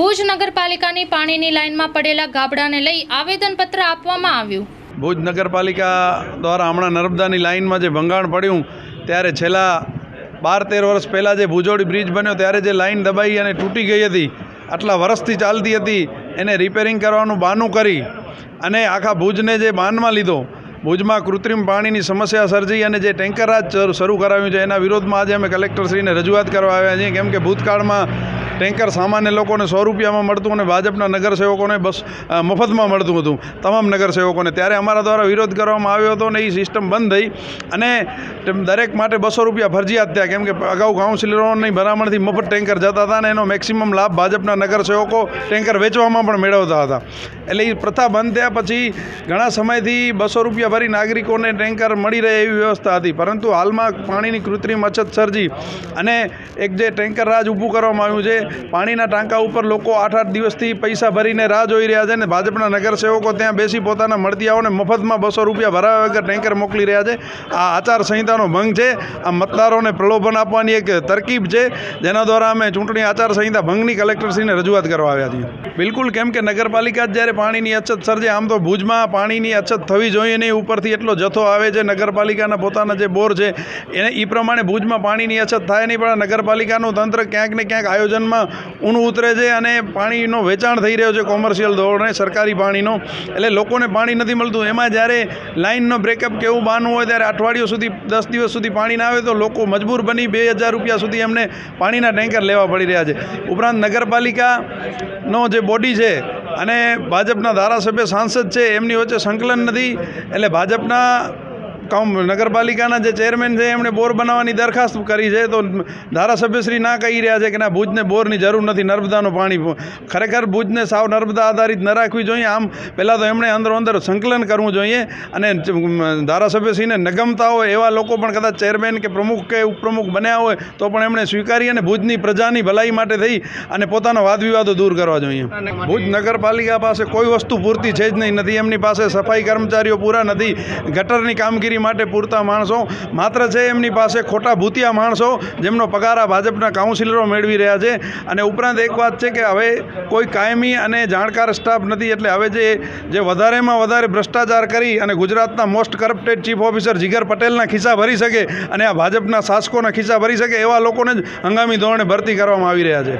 ભુજ નગરપાલિકાની પાણીની લાઇનમાં પડેલા ગાબડાને લઈ આવેદનપત્ર આપવામાં આવ્યું. ભુજ નગરપાલિકા દ્વારા હમણાં નર્મદાની લાઇનમાં જે ભંગાણ પડ્યું, ત્યારે છેલ્લા બાર તેર વર્ષ પહેલાં જે ભુજોડી બ્રિજ બન્યો, ત્યારે જે લાઇન દબાઈ અને તૂટી ગઈ હતી, આટલા વર્ષથી ચાલતી હતી, એને રિપેરિંગ કરવાનું બહાનું કરી અને આખા ભુજને જે બાનમાં લીધો, ભુજમાં કૃત્રિમ પાણીની સમસ્યા સર્જી અને જે ટેન્કર રાજ શરૂ- કરાવ્યું છે, એના વિરોધમાં આજે અમે કલેક્ટરશ્રીને રજૂઆત કરવા આવ્યા છીએ, કેમ કે ભૂતકાળમાં ટેન્કર સામાન્ય લોકોને સો રૂપિયામાં મળતું અને ભાજપના નગરસેવકોને બસ મફતમાં મળતું હતું. તમામ નગરસેવકોને. ત્યારે અમારા દ્વારા વિરોધ કરવામાં આવ્યો હતો અને એ સિસ્ટમ બંધ થઈ અને દરેક માટે બસો રૂપિયા ફરજિયાત થયા. કેમ કે અગાઉ કાઉન્સિલરોની ભલામણથી મફત ટેન્કર જતા હતા અને એનો મેક્સિમમ લાભ ભાજપના નગરસેવકો ટેન્કર વેચવામાં પણ મેળવતા હતા. એટલે એ પ્રથા બંધ થયા પછી ઘણા સમયથી બસો રૂપિયા ભરી નાગરિકોને ટેન્કર મળી રહે એવી વ્યવસ્થા હતી. પરંતુ હાલમાં પાણીની કૃત્રિમ અછત સર્જી અને એક જે ટેન્કર રાજ ઊભું કરવામાં આવ્યું છે પાણીના ટાંકા ઉપર લોકો આઠ આઠ દિવસથી પૈસા ભરીને રાહ જોઈ રહ્યા છે ને ભાજપના નગરસેવકો ત્યાં બેસી પોતાના મળતિયાઓને મફતમાં બસો રૂપિયા ભરાવ્યા વગર ટેન્કર મોકલી રહ્યા છે. આ આચાર સંહિતાનો ભંગ છે. આ મતદારોને પ્રલોભન આપવાની એક તરકીબ છે. જેના દ્વારા અમે ચૂંટણી આચારસંહિતા ભંગની કલેક્ટરશ્રીને રજૂઆત કરવા આવ્યા છીએ. બિલકુલ કેમ કે નગરપાલિકા જ જ્યારે પાણીની અછત સર્જે, આમ તો ભુજમાં પાણીની અછત થવી જોઈએ નહીં ઉપરથી એટલો જથ્થો આવે છે. નગરપાલિકાના પોતાના જે બોર છે, એને એ પ્રમાણે ભુજમાં પાણીની અછત થાય નહીં, પણ નગરપાલિકાનું તંત્ર ક્યાંક ને ક્યાંક આયોજનમાં ઊણું ઉતરે છે અને પાણીનો વેચાણ થઈ રહ્યો છે કોમર્શિયલ ધોરણે, સરકારી પાણીનો. એટલે લોકોને પાણી નથી મળતું. એમાં જ્યારે લાઇનનો બ્રેકઅપ કે એવું બહાનું હોય ત્યારે અઠવાડિયું સુધી, દસ દિવસ સુધી પાણી ના આવે તો લોકો મજબૂર બની બે હજાર રૂપિયા સુધી એમને પાણીના ટેન્કર લેવા પડી રહ્યા છે. ઉપરાંત નગરપાલિકાનો જે બોડી છે અને ભાજપના ધારાસભ્ય સાંસદ છે, એમની વચ્ચે સંકલન નથી. એટલે ભાજપના કામ નગરપાલિકાના જે ચેરમેન છે, એમણે બોર બનાવવાની દરખાસ્ત કરી છે. તો ધારાસભ્યશ્રી ના કહી રહ્યા છે કે ના, ભુજને બોરની જરૂર નથી, નર્મદાનું પાણી ખરેખર ભુજને સાવ નર્મદા આધારિત ન રાખવી જોઈએ. આમ પહેલાં તો એમણે અંદરો અંદર સંકલન કરવું જોઈએ અને ધારાસભ્યશ્રીને નગમતા હોય એવા લોકો પણ કદાચ ચેરમેન કે પ્રમુખ કે ઉપપ્રમુખ બન્યા હોય, તો પણ એમણે સ્વીકારી અને ભુજની પ્રજાની ભલાઈ માટે થઈ અને પોતાના વાદવિવાદો દૂર કરવા જોઈએ. ભુજ નગરપાલિકા પાસે કોઈ વસ્તુ પૂરતી છે જ નહીં, નથી. એમની પાસે સફાઈ કર્મચારીઓ પૂરા નથી. ગટરની કામગીરી માટે પૂરતા માણસો, માત્ર છે એમની પાસે ખોટા ભૂતિયા માણસો, જેમનો પગાર આ ભાજપના કાઉન્સિલરો મેળવી રહ્યા છે. અને ઉપરાંત એક વાત છે કે હવે કોઈ કાયમી અને જાણકાર સ્ટાફ નથી, એટલે હવે જે જે વધારેમાં વધારે ભ્રષ્ટાચાર કરી અને ગુજરાતના most corrupted chief officer Jigar પટેલના ખિસ્સા ભરી શકે અને આ ભાજપના શાસકોના ખિસ્સા ભરી શકે, એવા લોકોને જ હંગામી ધોરણે ભરતી કરવામાં આવી રહ્યા છે.